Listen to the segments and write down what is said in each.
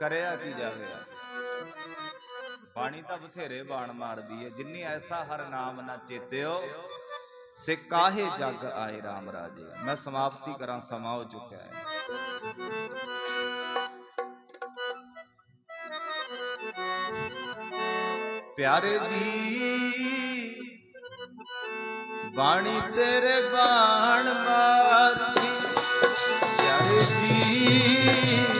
ਕਰਿਆ ਕੀ ਜਾਵੇ ਬਾਣੀ ਤਾਂ ਬਥੇਰੇ ਬਾਣ ਮਾਰਦੀ ਹੈ ਜਿੰਨੀ ਐਸਾ ਹਰ ਨਾਮ ਨਾ ਚੇਤਿਓ, ਸੇ ਕਾਹੇ ਜਗ ਆਏ RAM ਰਾਜੇ? ਮੈਂ ਸਮਾਪਤੀ ਕਰਾਂ, ਸਮਾਂ ਹੋ ਚੁੱਕਿਆ ਹੈ। ਪਿਆਰੇ ਜੀ, ਬਾਣੀ ਤੇਰੇ ਬਾਣ ਮਾਰਦੀ। ਪਿਆਰੇ ਜੀ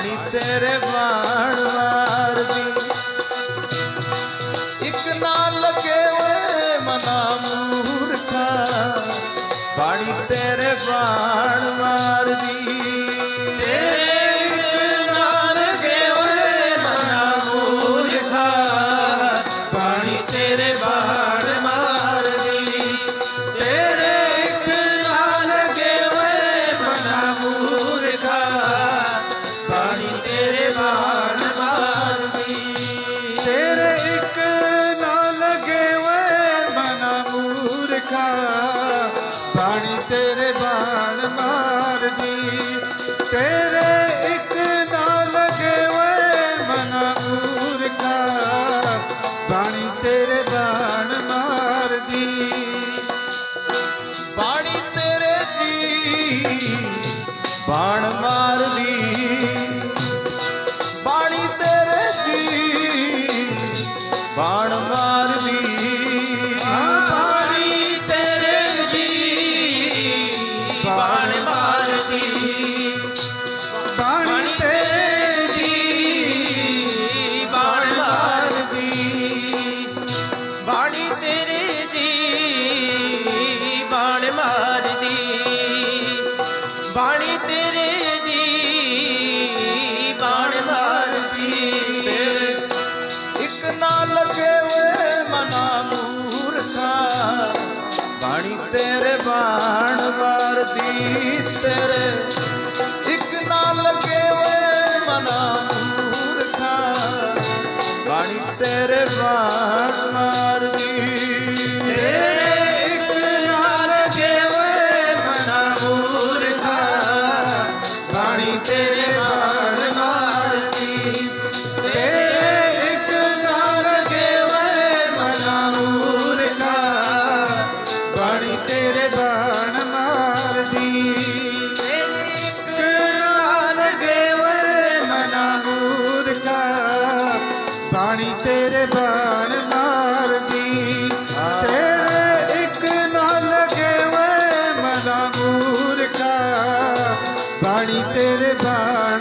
ਬਾਣੀ ਤੇਰੇ ਬਾਣ ਮਾਰਦੀ ਇੱਕ ਨਾ ਲੱਗੇ ਓਏ ਮਨਾ ਮੂਰਖਾ। ਬਾਣੀ ਤੇਰੇ ਬਾਣ ਮਾਰਦੀ ਮੂਰਖਾ ਬਾਣੀ ਤੇਰੇ ਬਾਣ ਮਾਰਦੀ। ਤੇਰੇ ਇੱਕ ਨਾ ਲਗੇ ਵੇ ਮਨਾ ਮੂਰਖਾ ਬਾਣੀ ਤੇਰੇ ਬਾਣ ਮਾਰਦੀ। ਬਾਣੀ ਤੇਰੇ ਦੀ ਬਾਣ ਮਾਰਦੀ। ਬਾਣੀ ਤੇਰੇ ਬਾਣ ਮਾਰਦੀ ਤੇਰੇ। ਇੱਕ ਨਾ ਲੱਗੇ ਓਏ ਮਨਾ ਮੂਰਖਾ। ਬਾਣੀ ਤੇਰੇ ਬਾਣ ਮਾਰਦੀ ਤੇਰੇ ਇੱਕ ਨਾਲ ਜੇਵੇ ਮਨਾ ਮੂਰਖਾ। ਬਾਣੀ ਤੇਰੇ ਬਾਣੀ ਤੇਰੇ ਬਾਣ ਮਾਰਦੀ ਤੇਰੇ ਇੱਕ ਨਾ ਲਗੇ ਵੇ ਮਨਾ ਮੂਰਖਾ? ਬਾਣੀ ਤੇਰੇ ਬਾਣ